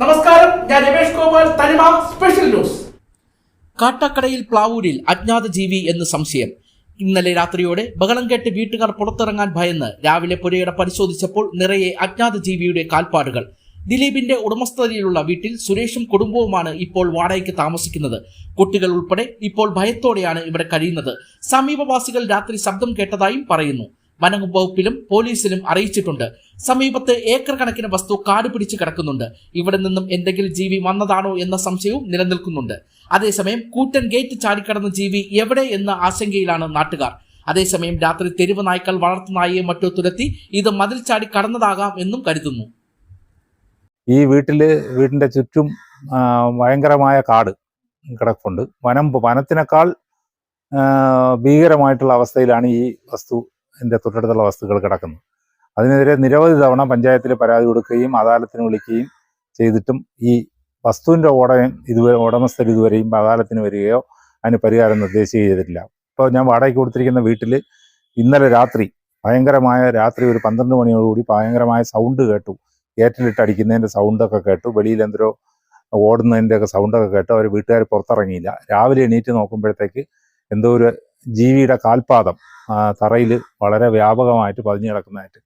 നമസ്കാരം. ഞാൻ രമേഷ് ഗോപാൽ തനിമ സ്പെഷ്യൽ ന്യൂസ് കാട്ടാക്കടയിൽ പ്ലാവൂരിൽ അജ്ഞാത ജീവി എന്ന് സംശയം. ഇന്നലെ രാത്രിയോടെ ബഹളം കേട്ട് വീട്ടുകാർ പുറത്തിറങ്ങാൻ ഭയന്ന് രാവിലെ പുരയിട പരിശോധിച്ചപ്പോൾ നിറയെ അജ്ഞാത ജീവിയുടെ കാൽപ്പാടുകൾ. ദിലീപിന്റെ ഉടമസ്ഥതയിലുള്ള വീട്ടിൽ സുരേഷും കുടുംബവുമാണ് ഇപ്പോൾ വാടകയ്ക്ക് താമസിക്കുന്നത്. കുട്ടികൾ ഉൾപ്പെടെ ഇപ്പോൾ ഭയത്തോടെയാണ് ഇവിടെ കഴിയുന്നത്. സമീപവാസികൾ രാത്രി ശബ്ദം കേട്ടതായും പറയുന്നു. വനം വകുപ്പിലും പോലീസിലും അറിയിച്ചിട്ടുണ്ട്. സമീപത്ത് ഏക്കർ കണക്കിന് വസ്തു കാട് പിടിച്ച് കിടക്കുന്നുണ്ട്. ഇവിടെ നിന്നും എന്തെങ്കിലും ജീവി വന്നതാണോ എന്ന സംശയവും നിലനിൽക്കുന്നുണ്ട്. അതേസമയം കൂറ്റൻ ഗേറ്റ് ചാടിക്കടന്ന ജീവി എവിടെ എന്ന ആശങ്കയിലാണ് നാട്ടുകാർ. അതേസമയം രാത്രി തെരുവ് നായ്ക്കൾ വളർത്തു നായയെ മറ്റോ തുരത്തി ഇത് മതിൽ ചാടി കടന്നതാകാം എന്നും കരുതുന്നു. ഈ വീട്ടിൽ വീടിന്റെ ചുറ്റും ഭയങ്കരമായ കാട് കിടപ്പുണ്ട്. വനം വനത്തിനേക്കാൾ ഭീകരമായിട്ടുള്ള അവസ്ഥയിലാണ് ഈ വസ്തു എന്റെ തൊട്ടടുത്തുള്ള വസ്തുക്കൾ കിടക്കുന്നത്. അതിനെതിരെ നിരവധി തവണ പഞ്ചായത്തിൽ പരാതി കൊടുക്കുകയും അദാലത്തിന് വിളിക്കുകയും ചെയ്തിട്ടും ഈ വസ്തുവിന്റെ ഉടമ ഇതുവരെ ഉടമസ്ഥർ ഇതുവരെയും അദാലത്തിന് വരികയോ അതിന് പരിഹാരം നിർദ്ദേശിക്കുകയോ ചെയ്തിട്ടില്ല. ഇപ്പോൾ ഞാൻ വാടകയ്ക്ക് കൊടുത്തിരിക്കുന്ന വീട്ടിൽ ഇന്നലെ രാത്രി ഭയങ്കരമായ രാത്രി ഒരു പന്ത്രണ്ട് മണിയോടുകൂടി ഭയങ്കരമായ സൗണ്ട് കേട്ടു. ഗേറ്റിലിട്ട് അടിക്കുന്നതിന്റെ സൗണ്ടൊക്കെ കേട്ടു. വെളിയിൽ എന്തോ ഓടുന്നതിന്റെയൊക്കെ സൗണ്ടൊക്കെ കേട്ടു. അവർ വീട്ടുകാർ പുറത്തിറങ്ങിയില്ല. രാവിലെ എണീറ്റ് നോക്കുമ്പോഴത്തേക്ക് എന്തോ ഒരു ജീവിയുടെ കാൽപാദം തറയിൽ വളരെ വ്യാപകമായിട്ട് പതിഞ്ഞു കിടക്കുന്നതായിട്ട്